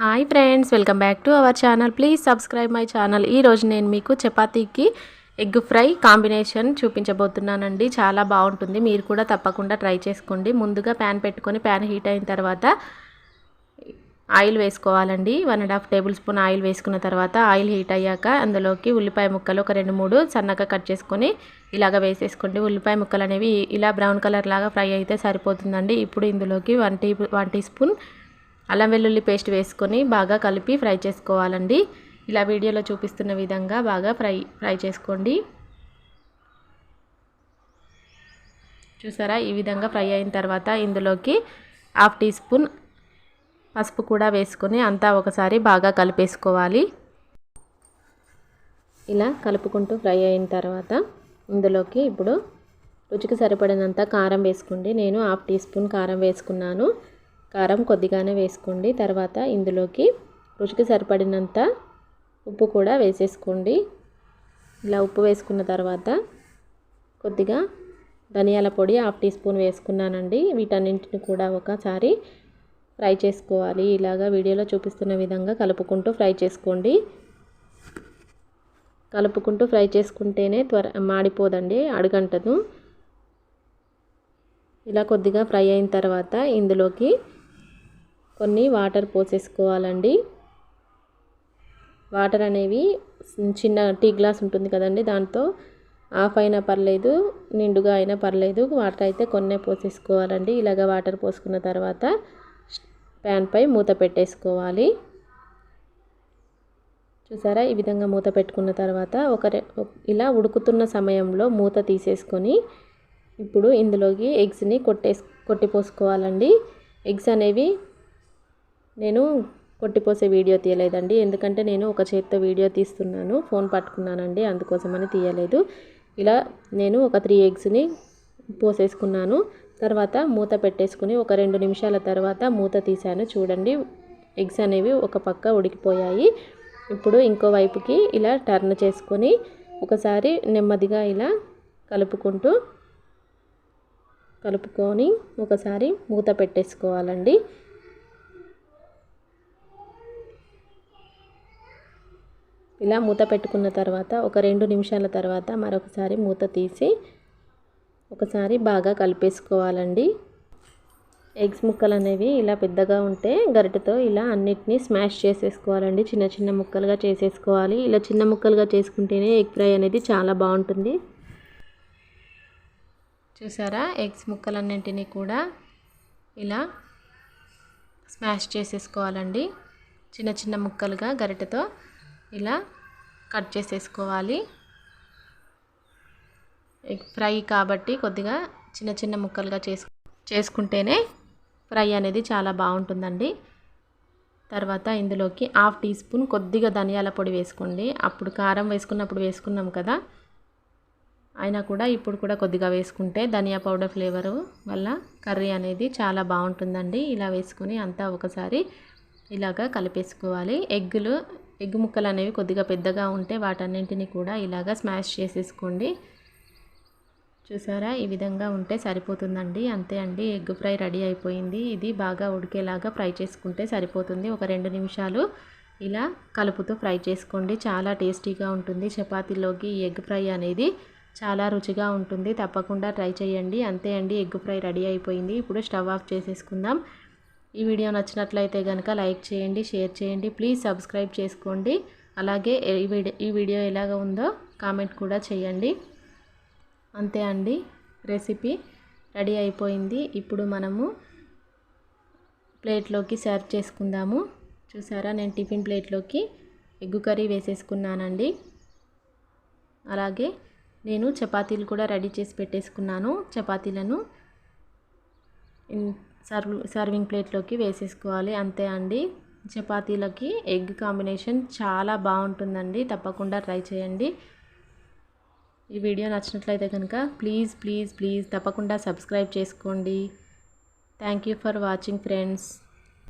Hi friends welcome back to our channel please subscribe my channel ఈరోజు నేను మీకు చపాతీకి ఎగ్ ఫ్రై కాంబినేషన్ చూపించబోతున్నానండి. చాలా బాగుంటుంది. మీరు కూడా తప్పకుండా ట్రై చేసుకోండి. ముందుగా ప్యాన్ పెట్టుకొని ప్యాన్ హీట్ అయిన తర్వాత ఆయిల్ వేసుకోవాలండి. One and half tablespoon oil వేసుకున్న తర్వాత ఆయిల్ హీట్ అయ్యాక అందులోకి ఉల్లిపాయ ముక్కలు ఒక రెండు మూడు సన్నగా కట్ చేసుకొని ఇలాగ వేసేసుకోండి. ఉల్లిపాయ ముక్కలు అనేవి ఇలా బ్రౌన్ కలర్ లాగా ఫ్రై అయితే సరిపోతుందండి. ఇప్పుడు ఇందులోకి one tea one teaspoon అల్లం వెల్లుల్లి పేస్ట్ వేసుకొని బాగా కలిపి ఫ్రై చేసుకోవాలండి. ఇలా వీడియోలో చూపిస్తున్న విధంగా బాగా ఫ్రై ఫ్రై చేసుకోండి. చూసారా? ఈ విధంగా ఫ్రై అయిన తర్వాత ఇందులోకి హాఫ్ టీ స్పూన్ పసుపు కూడా వేసుకొని అంతా ఒకసారి బాగా కలిపేసుకోవాలి. ఇలా కలుపుకుంటూ ఫ్రై అయిన తర్వాత ఇందులోకి ఇప్పుడు రుచికి సరిపడినంత కారం వేసుకోండి. నేను హాఫ్ టీ స్పూన్ కారం వేసుకున్నాను. కారం కొద్దిగానే వేసుకోండి. తర్వాత ఇందులోకి రుచికి సరిపడినంత ఉప్పు కూడా వేసేసుకోండి. ఇలా ఉప్పు వేసుకున్న తర్వాత కొద్దిగా ధనియాల పొడి హాఫ్ టీ స్పూన్ వేసుకున్నానండి. వీటన్నింటిని కూడా ఒకసారి ఫ్రై చేసుకోవాలి. ఇలాగా వీడియోలో చూపిస్తున్న విధంగా కలుపుకుంటూ ఫ్రై చేసుకోండి. కలుపుకుంటూ ఫ్రై చేసుకుంటేనే త్వర మాడిపోదండి అడుగంటదు. ఇలా కొద్దిగా ఫ్రై అయిన తర్వాత ఇందులోకి కొన్ని వాటర్ పోసేసుకోవాలండి. వాటర్ అనేవి చిన్న టీ గ్లాస్ ఉంటుంది కదండి దాంతో ఆఫ్ అయినా పర్లేదు నిండుగా అయినా పర్లేదు వాటర్ అయితే కొన్నే పోసేసుకోవాలండి. ఇలాగ వాటర్ పోసుకున్న తర్వాత ప్యాన్పై మూత పెట్టేసుకోవాలి. చూసారా? ఈ విధంగా మూత పెట్టుకున్న తర్వాత ఒక ఇలా ఉడుకుతున్న సమయంలో మూత తీసేసుకొని ఇప్పుడు ఇందులోకి ఎగ్స్ని కొట్టేసి కొట్టిపోసుకోవాలండి. ఎగ్స్ అనేవి నేను కొట్టిపోసే వీడియో తీయలేదండి. ఎందుకంటే నేను ఒక చేత్తో వీడియో తీస్తున్నాను. ఫోన్ పట్టుకున్నానండి. అందుకోసమని తీయలేదు. ఇలా నేను ఒక త్రీ ఎగ్స్ని పోసేసుకున్నాను. తర్వాత మూత పెట్టేసుకుని ఒక రెండు నిమిషాల తర్వాత మూత తీశాను. చూడండి ఎగ్స్ అనేవి ఒక పక్క ఉడికిపోయాయి. ఇప్పుడు ఇంకో వైపుకి ఇలా టర్న్ చేసుకొని ఒకసారి నెమ్మదిగా ఇలా కలుపుకుంటూ కలుపుకొని ఒకసారి మూత పెట్టేసుకోవాలండి. ఇలా మూత పెట్టుకున్న తర్వాత ఒక రెండు నిమిషాల తర్వాత మరొకసారి మూత తీసి ఒకసారి బాగా కలిపేసుకోవాలండి. ఎగ్స్ ముక్కలు అనేవి ఇలా పెద్దగా ఉంటే గరిటతో ఇలా అన్నిటినీ స్మాష్ చేసేసుకోవాలండి. చిన్న చిన్న ముక్కలుగా చేసేసుకోవాలి. ఇలా చిన్న ముక్కలుగా చేసుకుంటేనే ఎగ్ ఫ్రై అనేది చాలా బాగుంటుంది. చూసారా? ఎగ్స్ ముక్కలన్నింటినీ కూడా ఇలా స్మాష్ చేసేసుకోవాలండి. చిన్న చిన్న ముక్కలుగా గరిటతో ఇలా కట్ చేసేసుకోవాలి. ఎగ్ ఫ్రై కాబట్టి కొద్దిగా చిన్న చిన్న ముక్కలుగా చేసు చేసుకుంటేనే ఫ్రై అనేది చాలా బాగుంటుందండి. తర్వాత ఇందులోకి హాఫ్ టీ స్పూన్ కొద్దిగా ధనియాల పొడి వేసుకోండి. అప్పుడు కారం వేసుకున్నప్పుడు వేసుకున్నాం కదా అయినా కూడా ఇప్పుడు కూడా కొద్దిగా వేసుకుంటే ధనియా పౌడర్ ఫ్లేవరు వల్ల కర్రీ అనేది చాలా బాగుంటుందండి. ఇలా వేసుకుని అంతా ఒకసారి ఇలాగా కలిపేసుకోవాలి. ఎగ్గులు ఎగ్ ముక్కలు అనేవి కొద్దిగా పెద్దగా ఉంటే వాటన్నింటినీ కూడా ఇలాగా స్మాష్ చేసేసుకోండి. చూసారా? ఈ విధంగా ఉంటే సరిపోతుందండి. అంతే అండి ఎగ్ ఫ్రై రెడీ అయిపోయింది. ఇది బాగా ఉడికేలాగా ఫ్రై చేసుకుంటే సరిపోతుంది. ఒక రెండు నిమిషాలు ఇలా కలుపుతూ ఫ్రై చేసుకోండి. చాలా టేస్టీగా ఉంటుంది. చపాతీలోకి ఎగ్ ఫ్రై అనేది చాలా రుచిగా ఉంటుంది. తప్పకుండా ట్రై చేయండి. అంతే అండి ఎగ్ ఫ్రై రెడీ అయిపోయింది. ఇప్పుడు స్టవ్ ఆఫ్ చేసేసుకుందాం. ఈ వీడియో నచ్చినట్లయితే కనుక లైక్ చేయండి షేర్ చేయండి ప్లీజ్ సబ్స్క్రైబ్ చేసుకోండి. అలాగే ఈ వీడియో ఈ వీడియో ఎలాగ ఉందో కామెంట్ కూడా చేయండి. అంతే అండి రెసిపీ రెడీ అయిపోయింది. ఇప్పుడు మనము ప్లేట్లోకి సర్వ్ చేసుకుందాము. చూసారా నేను టిఫిన్ ప్లేట్లోకి ఎగ్గు కర్రీ వేసేసుకున్నానండి. అలాగే నేను చపాతీలు కూడా రెడీ చేసి పెట్టేసుకున్నాను. చపాతీలను సర్వ్ సర్వింగ్ ప్లేట్లోకి వేసేసుకోవాలి. అంతే అండి. చపాతీలకి ఎగ్ కాంబినేషన్ చాలా బాగుంటుందండి. తప్పకుండా ట్రై చేయండి. ఈ వీడియో నచ్చినట్లయితే కనుక ప్లీజ్ ప్లీజ్ ప్లీజ్ తప్పకుండా సబ్స్క్రైబ్ చేసుకోండి. Thank you for watching friends.